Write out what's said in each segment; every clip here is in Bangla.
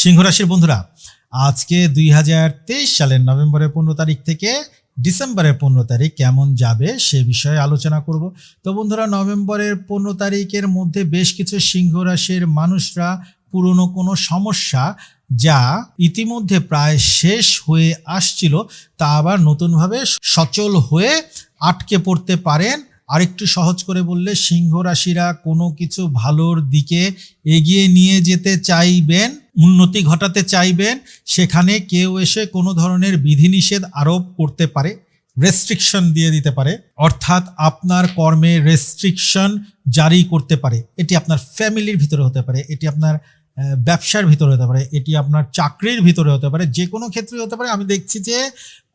সিংহ রাশির বন্ধুরা, আজকে দুই হাজার তেইশ সালের নভেম্বরের পনেরো তারিখ থেকে ডিসেম্বরের পনেরো তারিখ কেমন যাবে সে বিষয়ে আলোচনা করব। তো বন্ধুরা, নভেম্বরের পনেরো তারিখের মধ্যে বেশ কিছু সিংহ রাশির মানুষরা পুরনো কোনো সমস্যা যা ইতিমধ্যে প্রায় শেষ হয়ে আসছিল, তা আবার নতুনভাবে সচল হয়ে আটকে পড়তে পারেন। আরেকটু সহজ করে বললে সিংহ রাশিরা কোনো কিছু ভালোর দিকে এগিয়ে নিয়ে যেতে চাইবেন। উন্নতি ঘটাতে চাইবেন, সেখানে কেউ এসে কোনো ধরনের বিধিনিষেধ আরোপ করতে পারে রেস্ট্রিকশন দিয়ে দিতে পারে, অর্থাৎ আপনার কর্মে রেস্ট্রিকশন জারি করতে পারে। এটি আপনার ফ্যামিলির ভিতরে হতে পারে, এটি আপনার ব্যবসার ভিতরে হতে পারে, এটি আপনার চাকরির ভিতরে হতে পারে, যে কোনো ক্ষেত্রে হতে পারে। আমি দেখছি যে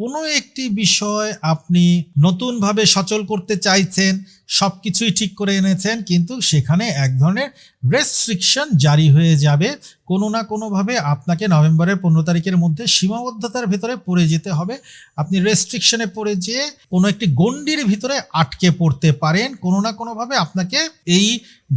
কোনো একটি বিষয় আপনি নতুনভাবে সচল করতে চাইছেন সব কিছুই ঠিক করে এনেছেন, কিন্তু সেখানে এক ধরনের রেস্ট্রিকশন জারি হয়ে যাবে। কোনো না কোনোভাবে আপনাকে নভেম্বরের পনেরো তারিখের মধ্যে সীমাবদ্ধতার ভিতরে পড়ে যেতে হবে। আপনি রেস্ট্রিকশনে পড়ে যেয়ে কোনো একটি গণ্ডির ভিতরে আটকে পড়তে পারেন। কোনো না কোনোভাবে আপনাকে এই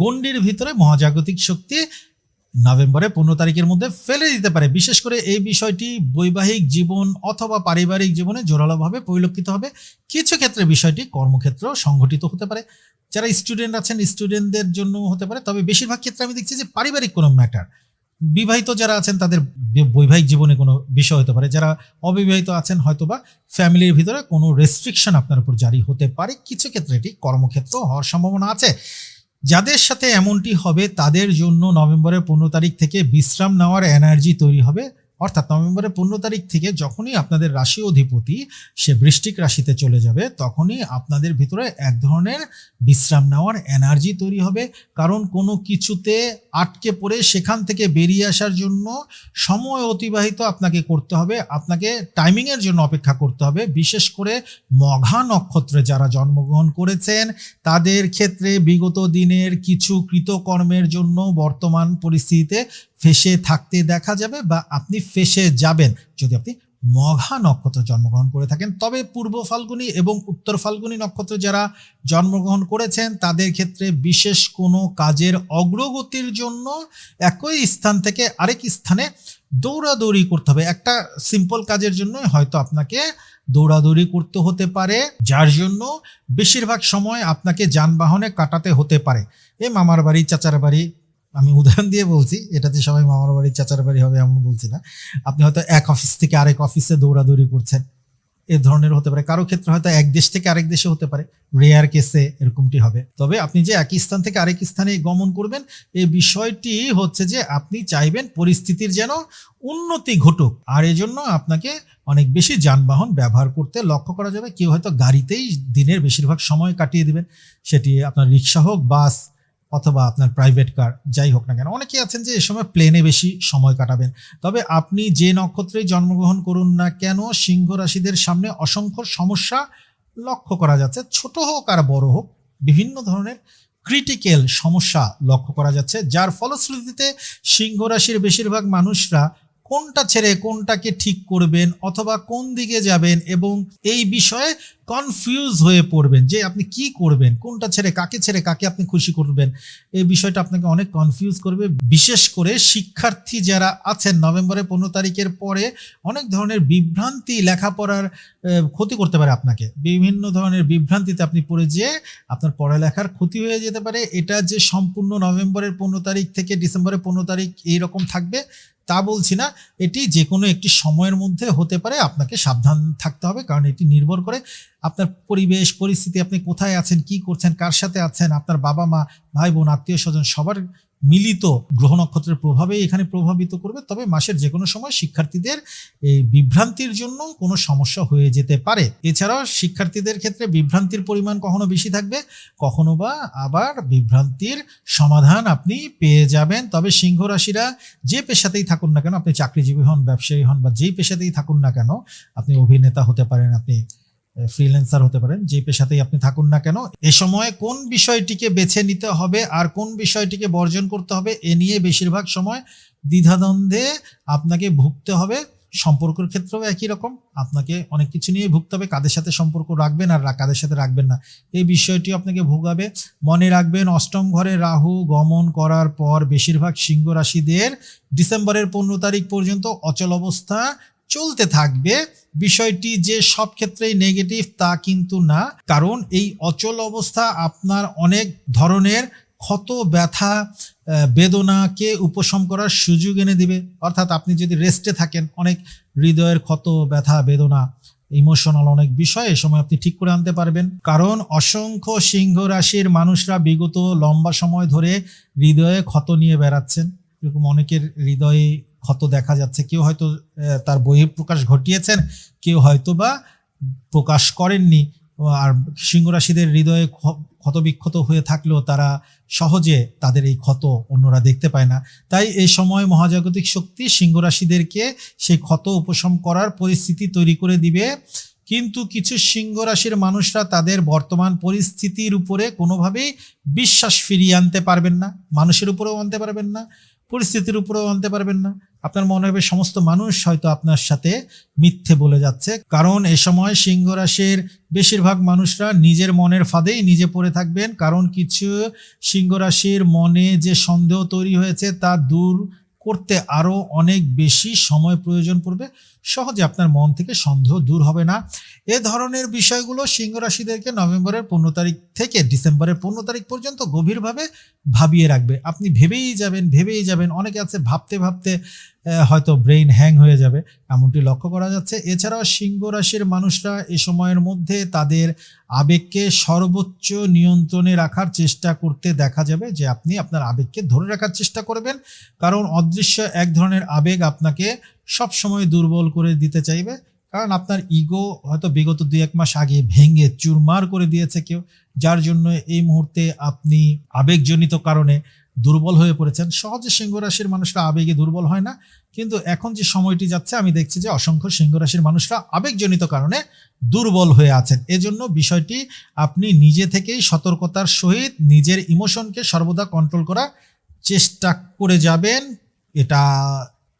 গণ্ডির ভিতরে মহাজাগতিক শক্তি নভেম্বরে পনেরো তারিখের মধ্যে ফেলে দিতে পারে। বিশেষ করে এই বিষয়টি বৈবাহিক জীবন অথবা পারিবারিক জীবনে জোরালোভাবে পরিলক্ষিত হবে। কিছু ক্ষেত্রে বিষয়টি কর্মক্ষেত্র সংঘটিত হতে পারে। যারা স্টুডেন্ট আছেন, স্টুডেন্টদের জন্য হতে পারে। তবে বেশিরভাগ ক্ষেত্রে আমি দেখছি যে পারিবারিক কোনো ম্যাটার। বিবাহিত যারা আছেন, তাদের বৈবাহিক জীবনে কোনো বিষয় হতে পারে। যারা অবিবাহিত আছেন, হয়তোবা ফ্যামিলির ভিতরে কোনো রেস্ট্রিকশন আপনার উপর জারি হতে পারে। কিছু ক্ষেত্রে এটি কর্মক্ষেত্র হওয়ার সম্ভাবনা আছে। যাদের সাথে এমনটি হবে, তাদের জন্য নভেম্বরের পনেরো তারিখ থেকে বিশ্রাম নেওয়ার এনার্জি তৈরি হবে। অর্থাৎ নভেম্বরের পনেরো তারিখ থেকে যখনই আপনাদের রাশি অধিপতি সে বৃষ্টিক রাশিতে চলে যাবে, তখনই আপনাদের ভিতরে এক ধরনের বিশ্রাম নেওয়ার এনার্জি তৈরি হবে। কারণ কোনো কিছুতে আটকে পড়ে সেখান থেকে বেরিয়ে আসার জন্য সময় অতিবাহিত আপনাকে করতে হবে। আপনাকে টাইমিংয়ের জন্য অপেক্ষা করতে হবে। বিশেষ করে মঘা নক্ষত্রে যারা জন্মগ্রহণ করেছেন, তাদের ক্ষেত্রে বিগত দিনের কিছু কৃতকর্মের জন্য বর্তমান পরিস্থিতিতে ফেসে থাকতে দেখা যাবে বা আপনি ফেসে যাবেন। যদি আপনি মঘা নক্ষত্র জন্মগ্রহণ করে থাকেন, তবে পূর্ব ফাল্গুনি এবং উত্তর ফাল্গুনি নক্ষত্র যারা জন্মগ্রহণ করেছেন, তাদের ক্ষেত্রে বিশেষ কোনো কাজের অগ্রগতির জন্য একই স্থান থেকে আরেক স্থানে দৌড়াদৌড়ি করতে হবে। একটা সিম্পল কাজের জন্য হয়তো আপনাকে দৌড়াদৌড়ি করতে হতে পারে, যার জন্য বেশিরভাগ সময় আপনাকে যানবাহনে কাটাতে হতে পারে। এ মামার বাড়ি, চাচার বাড়ি আমি উদাহরণ দিয়ে বলছি, এটাতে সবাই মামার বাড়ি চাচার বাড়ি হবে এমন বলছি না। আপনি হয়তো এক অফিস থেকে আরেক অফিসে দৌড়াদৌড়ি করছেন। এ ধরনের হতে পারে। কারও ক্ষেত্রে হয়তো এক দেশ থেকে আরেক দেশে হতে পারে। রেয়ার কেসে এরকমটি হবে। তবে আপনি যে এক স্থান থেকে আরেক স্থানে গমন করবেন এই বিষয়টি হচ্ছে যে আপনি চাইবেন পরিস্থিতির যেন উন্নতি ঘটুক। আর এজন্য আপনাকে অনেক বেশি যানবাহন ব্যবহার করতে লক্ষ্য করা যাবে। কেউ হয়তো গাড়িতেই দিনের বেশিরভাগ সময় কাটিয়ে দিবেন। সেটি আপনার রিক্সা হোক, বাস অথবা আপনার প্রাইভেট কার যাই হোক না কেন অনেকে আছেন যে এ সময় প্লেনে বেশি সময় কাটাবেন। তবে আপনি যে নক্ষত্রেই জন্মগ্রহণ করুন না কেন, সিংহ রাশিদের সামনে অসংখ্য সমস্যা লক্ষ্য করা যাচ্ছে। ছোট হোক আর বড় হোক, বিভিন্ন ধরনের ক্রিটিক্যাল সমস্যা লক্ষ্য করা যাচ্ছে, যার ফলশ্রুতিতে সিংহ রাশির বেশিরভাগ মানুষরা কোনটা ছেড়ে কোনটাকে ঠিক করবেন অথবা কোন দিকে যাবেন এবং এই বিষয়ে কনফিউজ হয়ে পড়বেন যে আপনি কি করবেন, কোনটা ছেড়ে কাকে ছেড়ে কাকে আপনি খুশি করবেন, এই বিষয়টা আপনাকে অনেক কনফিউজ করবে। বিশেষ করে শিক্ষার্থী যারা আছেন নভেম্বরের পনেরো তারিখের পরে অনেক ধরনের বিভ্রান্তি লেখাপড়ার ক্ষতি করতে পারে আপনাকে। বিভিন্ন ধরনের বিভ্রান্তিতে আপনি পড়ে যেয়ে আপনার পড়ালেখার ক্ষতি হয়ে যেতে পারে। এটা যে সম্পূর্ণ নভেম্বরের পনেরো তারিখ থেকে ডিসেম্বরের পনেরো তারিখ এইরকম থাকবে তা বলছি না, এটি যে কোনো একটি সময়ের মধ্যে হতে পারে, আপনাকে সাবধান থাকতে হবে, কারণ এটি নির্ভর করে আপনার পরিবেশ, পরিস্থিতি, আপনি কোথায় আছেন, কি করছেন, কার সাথে আছেন, আপনার বাবা মা ভাই বোন আত্মীয় স্বজন সবার মিলিত গ্রহ নক্ষত্রের প্রভাবেই এখানে প্রভাবিত করবে, তবে মাসের যে কোনো সময় শিক্ষার্থীদের এই বিভ্রান্তির জন্য কোনো সমস্যা হয়ে যেতে পারে। এছাড়াও শিক্ষার্থীদের ক্ষেত্রে বিভ্রান্তির পরিমাণ কখনো বেশি থাকবে, কখনো বা আবার বিভ্রান্তির সমাধান আপনি পেয়ে যাবেন। তবে সিংহ রাশিরা যে পেশাতেই থাকুন না কেন, আপনি চাকরিজীবী হন, ব্যবসায়ী হন বা যেই পেশাতেই থাকুন না কেন, আপনি অভিনেতা হতে পারেন, আপনি ফ্রিল্যান্সার হতে পারেন, যে পেশাতেই আপনি থাকুন না কেন, এ সময় কোন বিষয়টিকে বেছে নিতে হবে আর কোন বিষয়টিকে বর্জন করতে হবে, এ নিয়ে বেশিরভাগ সময় দ্বিধাদ্বন্দ্বে আপনাকে ভুগতে হবে। সম্পর্কের ক্ষেত্রেও একই রকম, আপনাকে অনেক কিছু নিয়ে ভুগতে হবে, কাদের সাথে সম্পর্ক রাখবেন আর কাদের সাথে রাখবেন না। এই বিষয়টি আপনাকে ভোগাবে। মনে রাখবেন, অষ্টম ঘরে রাহু গমন করার পর বেশিরভাগ সিংহ রাশিদের ডিসেম্বরের পনেরো তারিখ পর্যন্ত অচল অবস্থা চলতে থাকবে। বিষয়টি যে সব ক্ষেত্রেই নেগেটিভ তা কিন্তু না। কারণ এই অচল অবস্থা আপনার অনেক ধরনের ক্ষত, ব্যথা বেদনাকে উপশম করার সুযোগ এনে দিবে। অর্থাৎ আপনি যদি রেস্টে থাকেন, অনেক হৃদয়ের ক্ষত, ব্যথা, বেদনা ইমোশনাল অনেক বিষয় এ সময় আপনি ঠিক করে আনতে পারবেন। কারণ অসংখ্য সিংহ রাশির মানুষরা বিগত লম্বা সময় ধরে হৃদয়ে ক্ষত নিয়ে বেড়াচ্ছেন। এরকম অনেকের হৃদয়ে ক্ষত দেখা যাচ্ছে। কেউ হয়তো তার বইয়ের প্রকাশ ঘটিয়েছেন, কেউ হয়তো বা প্রকাশ করেননি। আর সিংহ রাশিদের হৃদয়ে ক্ষ- ক্ষতবিক্ষত হয়ে থাকলেও তারা সহজে তাদের এই ক্ষত অন্যরা দেখতে পায় না। তাই এই সময় মহাজাগতিক শক্তি সিংহ রাশিদেরকে সেই ক্ষত উপশম করার পরিস্থিতি তৈরি করে দিবে। কিন্তু কিছু সিংহ রাশির মানুষরা তাদের বর্তমান পরিস্থিতির উপরে কোনোভাবেই বিশ্বাস ফিরিয়ে আনতে পারবেন না, মানুষের উপরেও আনতে পারবেন না। পরিস্থিতির উপরেও আনতে পারবেন না। আপনার মনে হবে সমস্ত মানুষ হয়তো আপনার সাথে মিথ্যে বলে যাচ্ছে। কারণ এ সময় সিংহ রাশির বেশিরভাগ মানুষরা নিজের মনের ফাঁদেই নিজে পড়ে থাকবেন। কারণ কিছু সিংহ রাশির মনে যে সন্দেহ তৈরি হয়েছে তা দূর করতে আরও অনেক বেশি সময় প্রয়োজন পড়বে। সহজে আপনার মন থেকে সন্দেহ দূর হবে না। এ ধরনের বিষয়গুলো সিংহ রাশিদেরকে নভেম্বরের পনেরো তারিখ থেকে ডিসেম্বরের পনেরো তারিখ পর্যন্ত গভীরভাবে ভাবিয়ে রাখবে। আপনি ভেবেই যাবেন ভেবেই যাবেন, অনেকে আছে ভাবতে ভাবতে হয়তো ব্রেইন হ্যাং হয়ে যাবে, এমনটি লক্ষ্য করা যাচ্ছে। এছাড়াও সিংহ রাশির মানুষরা এ সময়ের মধ্যে তাদের আবেগকে সর্বোচ্চ নিয়ন্ত্রণে রাখার চেষ্টা করতে দেখা যাবে যে আপনি আপনার আবেগকে ধরে রাখার চেষ্টা করবেন। কারণ অদৃশ্য এক ধরনের আবেগ আপনাকে সব সময় দুর্বল করে দিতে চাইবে। কারণ আপনার ইগো হয়তো বিগত দুই এক মাস আগে ভেঙে চুরমার করে দিয়েছে কেউ, যার জন্য এই মুহূর্তে আপনি আবেগজনিত কারণে দুর্বল হয়ে পড়েছেন। সহজে সিংহ রাশির মানুষরা আবেগে দুর্বল হয় না। কিন্তু এখন যে সময়টি যাচ্ছে, আমি দেখছি যে অসংখ্য সিংহ রাশির মানুষরা আবেগজনিত কারণে দুর্বল হয়ে আছেন। এজন্য বিষয়টি আপনি নিজে থেকেই সতর্কতার সহিত নিজের ইমোশনকে সর্বদা কন্ট্রোল করার চেষ্টা করে যাবেন। এটা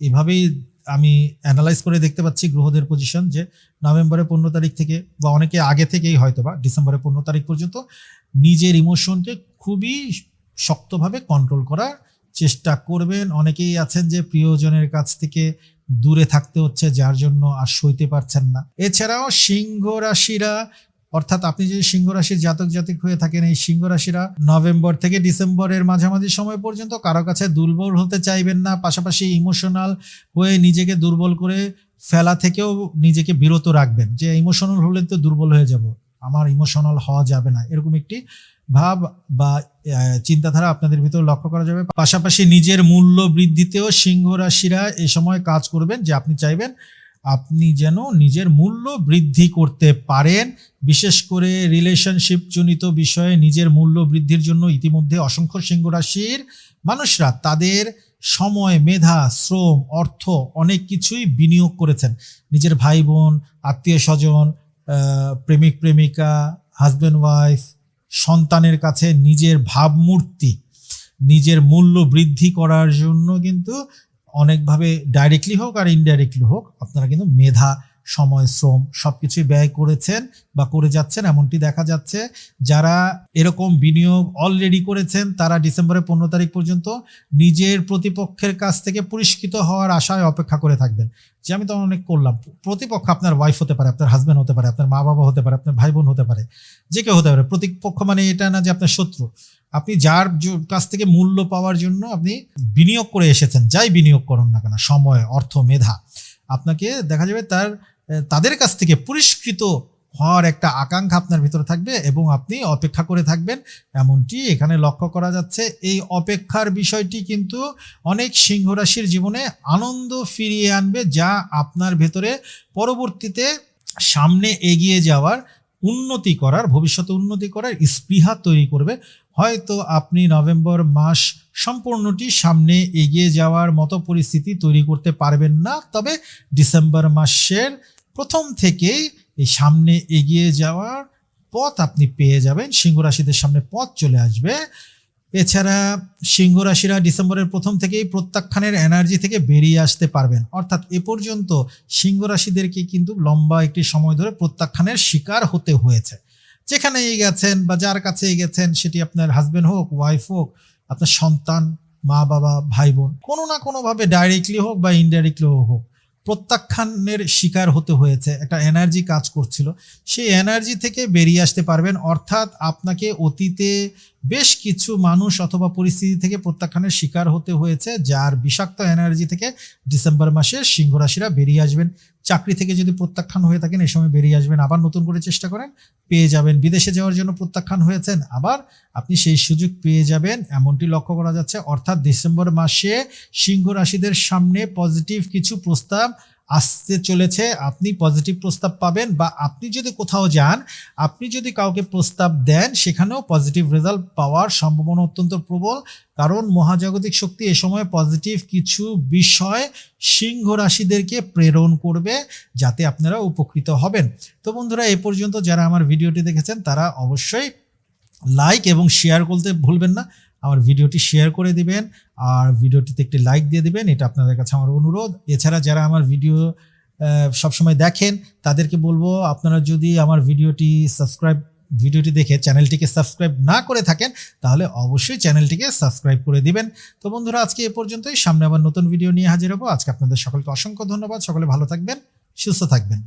এভাবেই আমি অ্যানালাইজ করে দেখতে পাচ্ছি গ্রহদের পজিশন যে নভেম্বরের পনেরো তারিখ থেকে বা অনেকে আগে থেকেই হয়তো বা ডিসেম্বরের পনেরো তারিখ পর্যন্ত নিজের ইমোশনকে খুবই শক্তভাবে কন্ট্রোল করার চেষ্টা করবেন। অনেকেই আছেন যে প্রিয়জনের কাছ থেকে দূরে থাকতে হচ্ছে, যার জন্য আর সইতে পারছেন না। এছাড়াও সিংহ রাশিরা অর্থাৎ আপনি যদি সিংহ রাশির জাতক জাতিক হয়ে থাকেন, এই সিংহ রাশিরা নভেম্বর থেকে ডিসেম্বরের মাঝামাঝি সময় পর্যন্ত কারও কাছে দুর্বল হতে চাইবেন না, পাশাপাশি ইমোশনাল হয়ে নিজেকে দুর্বল করে ফেলা থেকেও নিজেকে বিরত রাখবেন যে ইমোশনাল হলে তো দুর্বল হয়ে যাব। আমার ইমোশনাল হওয়া যাবে না। এরকম একটি ভাব বা চিন্তাধারা আপনাদের ভিতরে লক্ষ্য করা যাবে। পাশাপাশি নিজের মূল্য বৃদ্ধিতেও সিংহ রাশিরা এই সময় কাজ করবেন যে আপনি চাইবেন আপনি যেন নিজের মূল্য বৃদ্ধি করতে পারেন। বিশেষ করে রিলেশনশিপ জনিত বিষয়ে নিজের মূল্য বৃদ্ধির জন্য ইতিমধ্যে অসংখ্য সিংহ রাশির মানুষরা তাদের সময়, মেধা, শ্রম, অর্থ অনেক কিছুই বিনিয়োগ করেছেন। নিজের ভাই বোন আত্মীয় স্বজন প্রেমিক, প্রেমিকা হাজব্যান্ড ওয়াইফ সন্তানের কাছে নিজের ভাবমূর্তি, নিজের মূল্য বৃদ্ধি করার জন্য কিন্তু অনেকভাবে ডাইরেক্টলি হোক আর ইনডাইরেক্টলি হোক, আপনারা কিন্তু মেধা, সময়, শ্রম সবকিছুই ব্যয় করেছেন বা করে যাচ্ছেন, এমনটি দেখা যাচ্ছে। যারা এরকম বিনিয়োগ অলরেডি করেছেন, তারা ডিসেম্বরের পনেরো তারিখ পর্যন্ত নিজের প্রতিপক্ষের কাছ থেকে পুরস্কৃত হওয়ার আশায় অপেক্ষা করে থাকবেন। যে আমি তো অনেক করলাম। প্রতিপক্ষ আপনার ওয়াইফ হতে পারে, আপনার হাজব্যান্ড হতে পারে, আপনার মা বাবা হতে পারে, আপনার ভাই বোন হতে পারে, যে কেউ হতে পারে। প্রতিপক্ষ মানে এটা না যে আপনার শত্রু। আপনি যার কাছ থেকে মূল্য পাওয়ার জন্য আপনি বিনিয়োগ করে এসেছেন, যাই বিনিয়োগ করুন না কেন, সময়, অর্থ, মেধা, আপনাকে দেখা যাবে তার তাদের কাছ থেকে পুরস্কৃত হওয়ার একটা আকাঙ্ক্ষা আপনার ভিতরে থাকবে এবং আপনি অপেক্ষা করে থাকবেন, এমনটি এখানে লক্ষ্য করা যাচ্ছে। এই অপেক্ষার বিষয়টি কিন্তু অনেক সিংহ রাশির জীবনে আনন্দ ফিরিয়ে আনবে, যা আপনার ভেতরে পরবর্তীতে সামনে এগিয়ে যাওয়ার উন্নতি করার, ভবিষ্যতে উন্নতি করার স্পৃহা তৈরি করবে। হয়তো আপনি নভেম্বর মাস সম্পূর্ণটি সামনে এগিয়ে যাওয়ার মতো পরিস্থিতি তৈরি করতে পারবেন না। তবে ডিসেম্বর মাসের প্রথম থেকেই এই সামনে এগিয়ে যাওয়ার পথ আপনি পেয়ে যাবেন। সিংহ রাশিদের সামনে পথ চলে আসবে। এছাড়া সিংহ রাশিরা ডিসেম্বরের প্রথম থেকেই প্রত্যাখ্যানের এনার্জি থেকে বেরিয়ে আসতে পারবেন। অর্থাৎ এ পর্যন্ত সিংহ রাশিদেরকে কিন্তু লম্বা একটি সময় ধরে প্রত্যাখ্যানের শিকার হতে হয়েছে। যেখানেই গেছেন বা যার কাছেই গেছেন, সেটি আপনার হাজব্যান্ড হোক ওয়াইফ হোক, আপনার সন্তান, মা, বাবা, ভাই, বোন, কোনো না কোনোভাবে ডাইরেক্টলি হোক বা ইনডাইরেক্টলি হোক, প্রত্যাখ্যানের শিকার হতে হয়েছে। একটা এনার্জি কাজ করছিল। সেই এনার্জি থেকে বেরিয়ে আসতে পারবেন। অর্থাৎ আপনাকে অতীতে বেশ কিছু মানুষ অথবা পরিস্থিতি থেকে প্রত্যাখ্যানের শিকার হতে হয়েছে, যার বিষাক্ত এনার্জি থেকে ডিসেম্বর মাসে সিংহ রাশিরা বেরিয়ে আসবেন। চাকরি থেকে যদি প্রত্যাখ্যান হয়ে থাকেন এই সময় বেরিয়ে আসবেন, আবার নতুন করে চেষ্টা করেন, পেয়ে যাবেন। বিদেশে যাওয়ার জন্য প্রত্যাখ্যান হয়েছেন, আবার আপনি সেই সুযোগ পেয়ে যাবেন, এমনটি লক্ষ্য করা যাচ্ছে। অর্থাৎ ডিসেম্বর মাসে সিংহ রাশিদের সামনে পজিটিভ কিছু প্রস্তাব আসতে চলেছে, আপনি পজিটিভ প্রস্তাব পাবেন বা আপনি যদি কোথাও যান, আপনি যদি কাউকে প্রস্তাব দেন, সেখানেও পজিটিভ রেজাল্ট পাওয়ার সম্ভাবনা অত্যন্ত প্রবল। কারণ মহাজাগতিক শক্তি এ সময় পজিটিভ কিছু বিষয় সিংহ রাশিদেরকে প্রেরণ করবে, যাতে আপনারা উপকৃত হবেন। তো বন্ধুরা, এ পর্যন্ত যারা আমার ভিডিওটি দেখেছেন, তারা অবশ্যই লাইক এবং শেয়ার করতে ভুলবেন না। আমার ভিডিওটি শেয়ার করে দিবেন, আর ভিডিওটিতে একটি লাইক দিয়ে দিবেন, এটা আপনাদের কাছে আমার অনুরোধ। এছাড়া যারা আমার ভিডিও সবসময় দেখেন, তাদেরকে বলব, আপনারা যদি আমার ভিডিওটি সাবস্ক্রাইব ভিডিওটি দেখে চ্যানেলটিকে সাবস্ক্রাইব না করে থাকেন, তাহলে অবশ্যই চ্যানেলটিকে সাবস্ক্রাইব করে দিবেন। তো বন্ধুরা, আজকে এ পর্যন্তই। সামনে আবার নতুন ভিডিও নিয়ে হাজির হব। আজকে আপনাদের সকলকে অসংখ্য ধন্যবাদ। সকলে ভালো থাকবেন, সুস্থ থাকবেন।